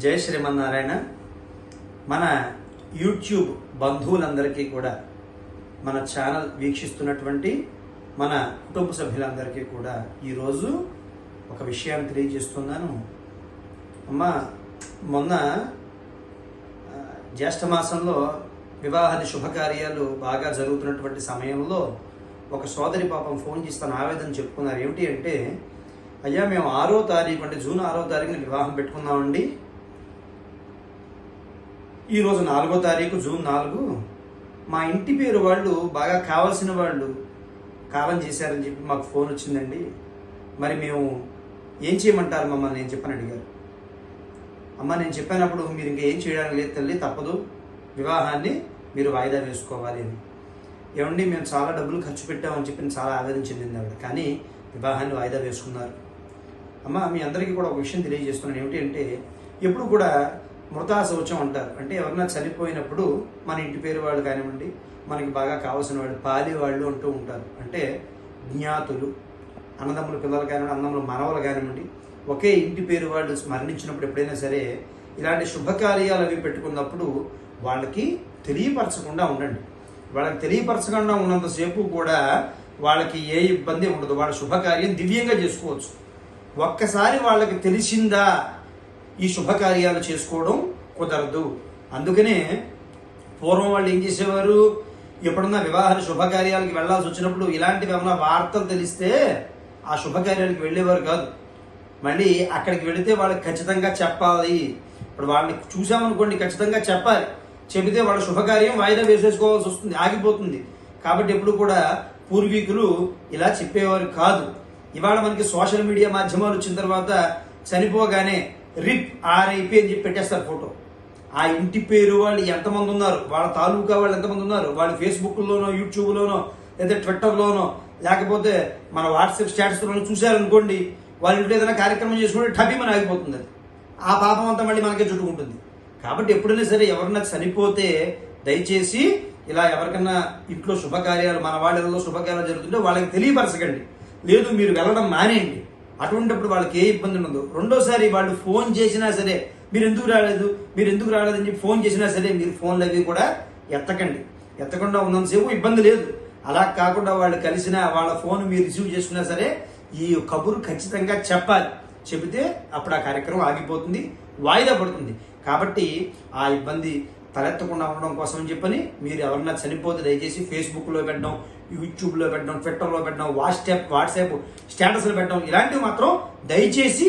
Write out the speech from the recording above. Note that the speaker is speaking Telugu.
జై శ్రీమన్నారాయణ. మన యూట్యూబ్ బంధువులందరికీ కూడా మన ఛానల్ వీక్షిస్తున్నటువంటి మన కుటుంబ సభ్యులందరికీ కూడా ఈరోజు ఒక విషయాన్ని తెలియజేస్తున్నాను. అమ్మ మొన్న జ్యేష్ఠమాసంలో వివాహాది శుభకార్యాలు బాగా జరుగుతున్నటువంటి సమయంలో ఒక సోదరి పాపం ఫోన్ చేస్తాను ఆవేదన చెప్పుకున్నారు. ఏమిటి అంటే అయ్యా మేము ఆరో తారీఖు అంటే జూన్ ఆరో తారీఖున వివాహం పెట్టుకున్నామండి. ఈరోజు నాలుగో తారీఖు జూన్ నాలుగు. మా ఇంటి పేరు వాళ్ళు బాగా కావాల్సిన వాళ్ళు కాలం చేశారని చెప్పి మాకు ఫోన్ వచ్చిందండి. మరి మేము ఏం చేయమంటారు మమ్మల్ని నేను చెప్పని అడిగారు. అమ్మ నేను చెప్పినప్పుడు మీరు ఇంకా ఏం చేయడానికి లేదు తల్లి తప్పదు. వివాహాన్ని మీరు వాయిదా వేసుకోవాలి అని. ఏమండి మేము చాలా డబ్బులు ఖర్చు పెట్టామని చెప్పి చాలా ఆవేదన చెందింది ఆవిడ. కానీ వివాహాన్ని వాయిదా వేసుకున్నారు. అమ్మ మీ అందరికీ కూడా ఒక విషయం తెలియజేస్తున్నాను. ఏమిటి అంటే ఎప్పుడు కూడా మృతా శౌచం అంటారు. అంటే ఎవరన్నా చనిపోయినప్పుడు మన ఇంటి పేరు వాళ్ళు కానివ్వండి మనకి బాగా కావాల్సిన వాళ్ళు పాలి వాళ్ళు అంటూ ఉంటారు. అంటే జ్ఞాతులు అన్నదమ్ముల పిల్లలు కానివ్వండి అన్నదమ్ముల మనవలు కానివ్వండి ఒకే ఇంటి పేరు వాళ్ళు మరణించినప్పుడు ఎప్పుడైనా సరే ఇలాంటి శుభకార్యాలు అవి పెట్టుకున్నప్పుడు వాళ్ళకి తెలియపరచకుండా ఉండండి. వాళ్ళకి తెలియపరచకుండా ఉన్నంతసేపు కూడా వాళ్ళకి ఏ ఇబ్బంది ఉండదు. వాళ్ళ శుభకార్యం దివ్యంగా చేసుకోవచ్చు. ఒక్కసారి వాళ్ళకి తెలిసిందా ఈ శుభకార్యాలు చేసుకోవడం కుదరదు. అందుకనే పూర్వం వాళ్ళు ఏం చేసేవారు? ఎప్పుడన్నా వివాహ శుభకార్యాలకి వెళ్ళాల్సి వచ్చినప్పుడు ఇలాంటివి ఏమైనా వార్తలు తెలిస్తే ఆ శుభకార్యాలకు వెళ్ళేవారు కాదు. మళ్ళీ అక్కడికి వెళితే వాళ్ళకి ఖచ్చితంగా చెప్పాలి. ఇప్పుడు వాళ్ళని చూసామనుకోండి ఖచ్చితంగా చెప్పాలి. చెబితే వాళ్ళ శుభకార్యం వాయిదా వేసేసుకోవాల్సి వస్తుంది ఆగిపోతుంది. కాబట్టి ఎప్పుడు కూడా పూర్వీకులు ఇలా చెప్పేవారు కాదు. ఇవాళ మనకి సోషల్ మీడియా మాధ్యమాలు వచ్చిన తర్వాత చనిపోగానే రిప్ ఆర్ఐపి అని చెప్పి పెట్టేస్తారు ఫోటో. ఆ ఇంటి పేరు వాళ్ళు ఎంతమంది ఉన్నారు? వాళ్ళ తాలూకా వాళ్ళు ఎంతమంది ఉన్నారు? వాళ్ళు ఫేస్బుక్లోనో యూట్యూబ్లోనో లేదా ట్విట్టర్లోనో లేకపోతే మన వాట్సాప్ స్టేటస్లోనో చూశారనుకోండి వాళ్ళు ఇంట్లో ఏదైనా కార్యక్రమం చేసుకుంటే టబీమని ఆగిపోతుంది అది. ఆ పాపం అంతా మళ్ళీ మనకే చుట్టుకుంటుంది. కాబట్టి ఎప్పుడైనా సరే ఎవరన్నా చనిపోతే దయచేసి ఇలా ఎవరికన్నా ఇంట్లో శుభకార్యాలు మన వాళ్ళలో శుభకార్యాలు జరుగుతుంటే వాళ్ళకి తెలియపరచకండి. లేదు మీరు వెళ్ళడం మానేయండి. అటువంటిప్పుడు వాళ్ళకి ఏ ఇబ్బంది ఉండదు. రెండోసారి వాళ్ళు ఫోన్ చేసినా సరే మీరు ఎందుకు రాలేదు? మీరు ఎందుకు రాలేదని చెప్పి ఫోన్ చేసినా సరే మీరు ఫోన్లు అవి కూడా ఎత్తకండి. ఎత్తకుండా ఉన్నంతసేపు ఇబ్బంది లేదు. అలా కాకుండా వాళ్ళు కలిసిన వాళ్ళ ఫోన్ మీరు రిసీవ్ చేసుకున్నా సరే ఈ కబురు ఖచ్చితంగా చెప్పాలి. చెబితే అప్పుడు ఆ కార్యక్రమం ఆగిపోతుంది వాయిదా పడుతుంది. కాబట్టి ఆ ఇబ్బంది తలెత్తకుండా ఉండడం కోసం అని చెప్పని మీరు ఎవరన్నా చనిపోతే దయచేసి ఫేస్బుక్లో పెట్టడం యూట్యూబ్లో పెట్టడం ట్విట్టర్లో పెట్టడం వాట్సాప్ వాట్సాప్ స్టేటస్లో పెట్టడం ఇలాంటివి మాత్రం దయచేసి